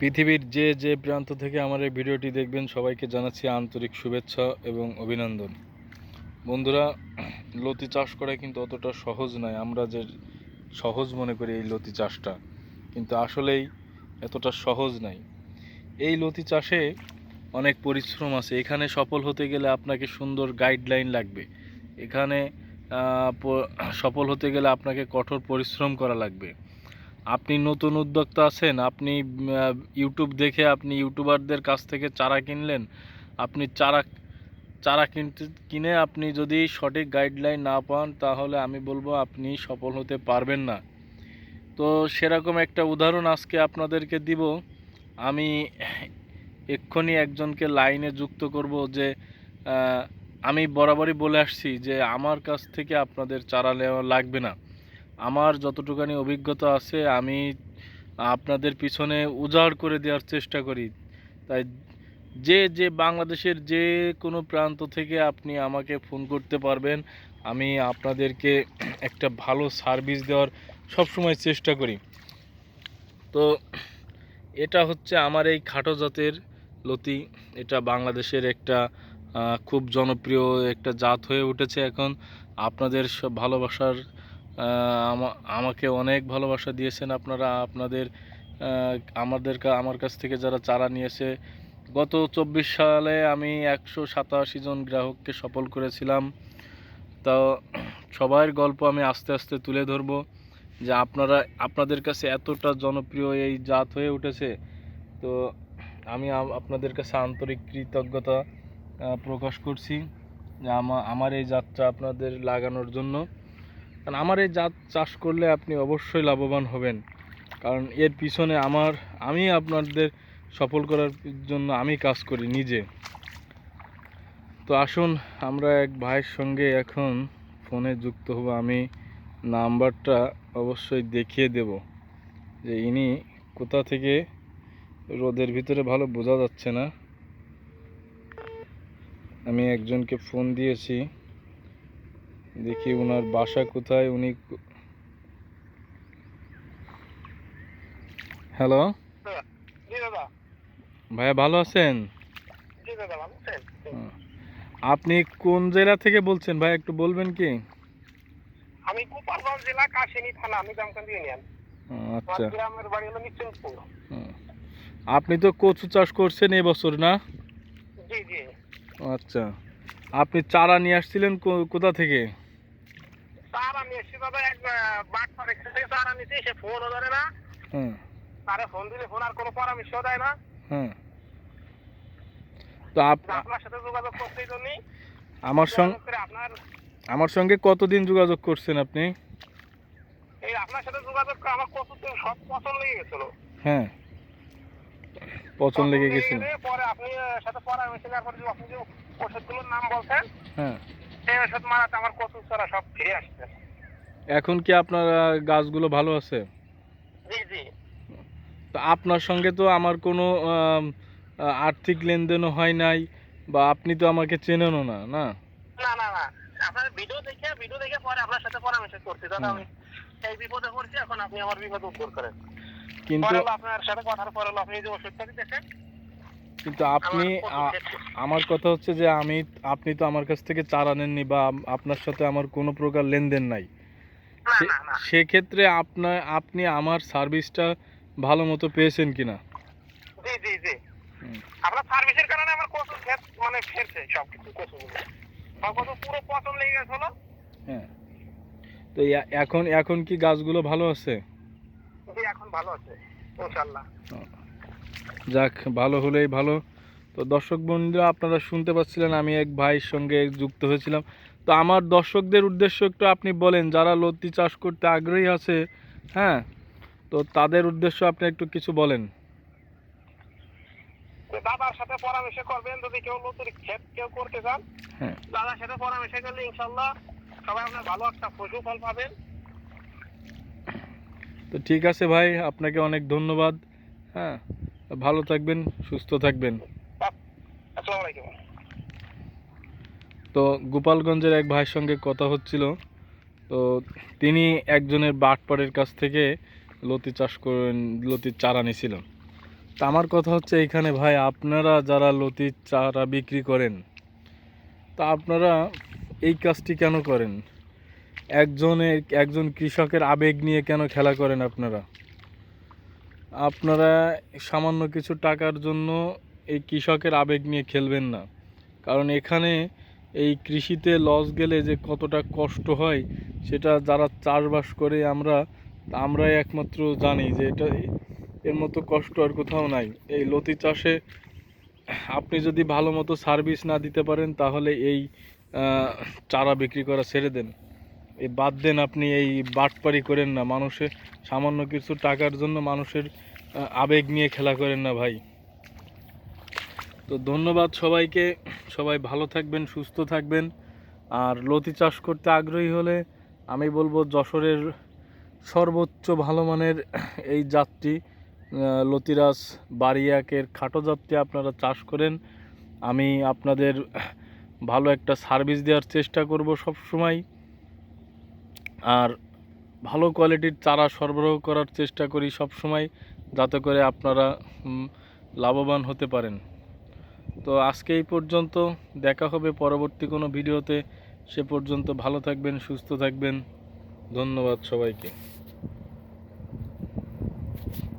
পৃথিবীর যে যে প্রান্ত থেকে আমার এই ভিডিওটি দেখবেন, সবাইকে জানাচ্ছি আন্তরিক শুভেচ্ছা এবং অভিনন্দন। বন্ধুরা, লতি চাষ করা কিন্তু অতটা সহজ নয়। আমরা যে সহজ মনে করি এই লতি চাষটা, কিন্তু আসলেই এতটা সহজ নাই। এই লতি চাষে অনেক পরিশ্রম আছে। এখানে সফল হতে গেলে আপনাকে সুন্দর গাইডলাইন লাগবে। এখানে সফল হতে গেলে আপনাকে কঠোর পরিশ্রম করা লাগবে। আপনি নতুন উদ্যোক্তা আছেন, আপনি ইউটিউব দেখে আপনি ইউটিউবারদের কাছ থেকে চারা কিনলেন, আপনি চারা চারা কিনতে, কিনে আপনি যদি সঠিক গাইডলাইন না পান, তাহলে আমি বলব আপনি সফল হতে পারবেন না। তো সেরকম একটা উদাহরণ আজকে আপনাদেরকে দিব। আমি এক্ষুনি একজনকে লাইনে যুক্ত করব যে আমি বরাবরই বলে আসছি যে, আমার কাছ থেকে আপনাদের চারা নেওয়া লাগবে না। আমার যতটুকানি অভিজ্ঞতা আছে, আমি আপনাদের পিছনে উজাড় করে দেওয়ার চেষ্টা করি। তাই যে যে বাংলাদেশের যে কোনো প্রান্ত থেকে আপনি আমাকে ফোন করতে পারবেন। আমি আপনাদেরকে একটা ভালো সার্ভিস দেওয়ার সবসময় চেষ্টা করি। তো এটা হচ্ছে আমার এই খাটো জাতের লতি। এটা বাংলাদেশের একটা খুব জনপ্রিয় একটা জাত হয়ে উঠেছে এখন। আপনাদের সব ভালোবাসার আমাকে অনেক ভালোবাসা দিয়েছেন আপনারা, আপনাদের আমাদের আমার কাছ থেকে যারা চারা নিয়েছে। গত চব্বিশ সালে আমি একশো সাতাশি জন গ্রাহককে সফল করেছিলাম। তো সবার গল্প আমি আস্তে আস্তে তুলে ধরবো যে আপনারা, আপনাদের কাছে এতটা জনপ্রিয় এই জাত হয়ে উঠেছে। তো আমি আপনাদের কাছে আন্তরিক কৃতজ্ঞতা প্রকাশ করছি যে আমা- আমার এই যাত্রা আপনাদের লাগানোর জন্য। কারণ আমার এই জাত চাষ করলে আপনি অবশ্যই লাভবান হবেন। কারণ এর পিছনে আমার, আমি আপনাদের সফল করার জন্য আমি কাজ করি নিজে। তো আসুন, আমরা এক ভাইয়ের সঙ্গে এখন ফোনে যুক্ত হব। আমি নাম্বারটা অবশ্যই দেখিয়ে দেব যে ইনি কোথা থেকে রোদের ভিতরে ভালো বোঝা যাচ্ছে না। আমি একজনকে ফোন দিয়েছি। দেখি ওনার বাসা কোথায় উনি হ্যালো? ভাইয়া ভালো আছেন? হুম। আপনি কোন জেলা থেকে বলছেন? ভাই একটু বলবেন কি? আমি গোপালগঞ্জ জেলা কাশিনী থানা আমি জামকান্দি ইউনিয়ন। আচ্ছা। গ্রামের বাড়ি হলো। আপনি তো কচু চাষ করছেন এবছর না? জি জি। আচ্ছা। আপনি চারা নিয়ে আসছিলেন কোথা থেকে? স্যার আমি এসছি দাদা এক বাট পার থেকে স্যার আমি সে ফোনও ধরে না। হুম। ফোন দিলে ফোন আর কোনো পরামর্শ দেয় না। তো আপনার সাথে যোগাযোগ করতে জন্যই আমার সঙ্গে আপনার আমার সঙ্গে কতদিন যোগাযোগ করছেন আপনি? এই আপনার সাথে যোগাযোগ আমার সব পছন্দ লেগে গেছিল। হ্যাঁ। পছন্দ লেগে গেছিল পরে আপনি সাথে পরামর্শ নেওয়ার পরে যে আপনি যে ওষুধগুলোর নাম বলছেন হ্যাঁ। সেই ওষুধ মারাতে আমার ছাড়া সব ফিরে আসছে। এখন কি আপনার গাছগুলো ভালো আছে? জি জি। তো আপনার সঙ্গে তো আমার কোনো আর্থিক লেনদেনও হয় নাই বা আপনি তো আমাকে চেনেনও না না? না না না। আপনার ভিডিও দেখে ভিডিও দেখে পরে আপনার সাথে পরামর্শ করছি। দাদা আমি এই বিপদে পড়ছি এখন আপনি আমার বিপদ করেন। কিন্তু আপনার সাথে কথার পরে আপনি যে ওষুধটা দিতেছেন কিন্তু আপনি আমার কথা হচ্ছে যে আমি আপনি তো আমার কাছ থেকে চারা নেননি বা আপনার সাথে আমার কোনো প্রকার লেনদেন নাই। সেক্ষেত্রে আপনার আপনি আমার সার্ভিসটা ভালো মতো পেয়েছেন কিনা? জি জি জি। আপনার সার্ভিসের কারণে আমার কত মানে ফেরছে সব কিছু কত পুরো পচন লেগে গেছে হলো? হ্যাঁ। তো এখন এখন কি গাছগুলো ভালো আছে? জি এখন ভালো আছে ইনশাল্লাহ যাক ভালো হলেই ভালো। তো দর্শক বন্ধুরা আপনারা শুনতে পাচ্ছিলেন আমি এক ভাইয়ের সঙ্গে যুক্ত হয়েছিলাম। তো আমার দর্শকদের উদ্দেশ্য একটু আপনি বলেন যারা লতি চাষ করতে আগ্রহী আছে হ্যাঁ? তো তাদের উদ্দেশ্য আপনি একটু কিছু বলেন। দাদার সাথে পরামর্শ করবেন যদি কেউ নতুন ক্ষেত কেউ করতে চান হ্যাঁ। দাদার সাথে পরামর্শ করলে ইনশাল্লাহ সবাই আপনার ভালো একটা ফল পাবেন। তো ঠিক আছে ভাই আপনাকে অনেক ধন্যবাদ হ্যাঁ? ভালো থাকবেন সুস্থ থাকবেন। তো গোপালগঞ্জের এক ভাইয়ের সঙ্গে কথা হচ্ছিল। তো তিনি একজনের বাটপাড়ের কাছ থেকে লতি চাষ করেন, লতির চারা নিয়েছিল তা আমার কথা হচ্ছে এখানে, ভাই, আপনারা যারা লতির চারা বিক্রি করেন, তা আপনারা এই কাজটি কেন করেন? একজনের একজন কৃষকের আবেগ নিয়ে কেন খেলা করেন আপনারা? আপনারা সামান্য কিছু টাকার জন্য এই কৃষকের আবেগ নিয়ে খেলবেন না। কারণ এখানে এই কৃষিতে লস গেলে যে কতটা কষ্ট হয়, সেটা যারা চাষবাস করে আমরা, আমরাই একমাত্র জানি যে এটা এর মতো কষ্ট আর কোথাও নাই। এই লতি চাষে আপনি যদি ভালো মতো সার্ভিস না দিতে পারেন, তাহলে এই চারা বিক্রি করা ছেড়ে দেন। এই বাদ দেন আপনি এই বাটপারি করেন না। মানুষের সামান্য কিছু টাকার জন্য মানুষের আবেগ নিয়ে খেলা করেন না ভাই। তো ধন্যবাদ সবাইকে। সবাই ভালো থাকবেন সুস্থ থাকবেন। আর লতি চাষ করতে আগ্রহী হলে আমি বলব যশোরের সর্বোচ্চ ভালো মানের এই জাতটি আহ, লতিরাজ বারিয়াকের খাটো জাতটি আপনারা চাষ করেন। আমি আপনাদের ভালো একটা সার্ভিস দেওয়ার চেষ্টা করব সব সময় আর ভালো কোয়ালিটির চারা সরবরাহ করার চেষ্টা করি সব সময় যাতে করে আপনারা লাভবান হতে পারেন। তো আজকে এই পর্যন্ত। দেখা হবে পরবর্তী কোনো ভিডিওতে। সে পর্যন্ত ভালো থাকবেন, সুস্থ থাকবেন। ধন্যবাদ সবাইকে।